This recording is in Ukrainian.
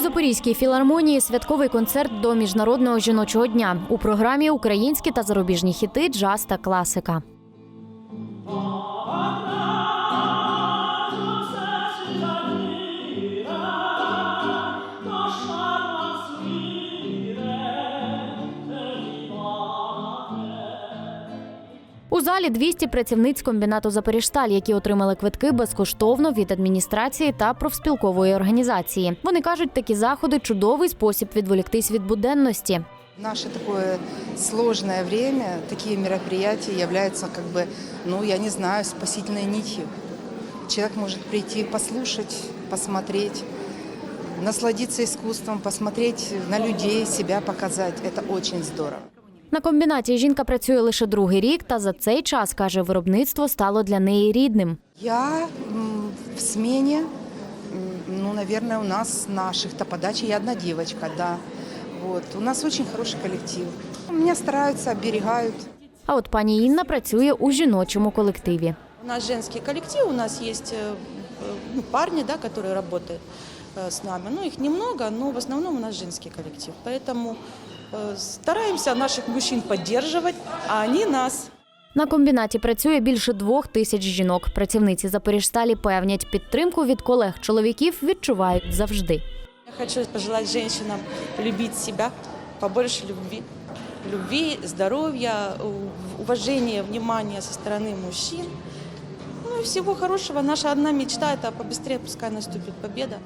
Запорізькій філармонії святковий концерт до міжнародного жіночого дня. У програмі українські та зарубіжні хіти, джаз та класика. У залі 200 працівниць комбінату Запоріжсталь, які отримали квитки безкоштовно від адміністрації та профспілкової організації. Вони кажуть, такі заходи чудовий спосіб відволіктись від буденності. Наше такое сложное время такие мероприятия являются как бы, ну, я не знаю, спасительной нитью. Человек может прийти послушать, посмотреть, насладиться искусством, посмотреть на людей, себя показать. Это очень здорово. На комбінаті жінка працює лише другий рік, та за цей час каже, виробництво стало для неї рідним. Я м, в смене, м, ну, наверное, у нас наших-то подачи я одна девочка, да. Вот. У нас очень хороший коллектив. Меня стараются, оберегают. А от пані Інна працює у жіночому колективі. У нас женский коллектив, у нас есть э, э, ну, парни, да, которые работают э, с нами. Ну, их немного, но в основном у нас женский коллектив. Поэтому э, стараемся наших мужчин поддерживать, а они нас. На комбінаті працює більше двох тисяч жінок. Працівниці Запоріжсталі певнять, підтримку від колег-чоловіків відчувають завжди. Я хочу пожелать женщинам любить себя, побольше любви. Любви, здоровья, у- уважения, внимания со стороны мужчин. Ну и всего хорошего. Наша одна мечта – это побыстрее пускай наступит победа.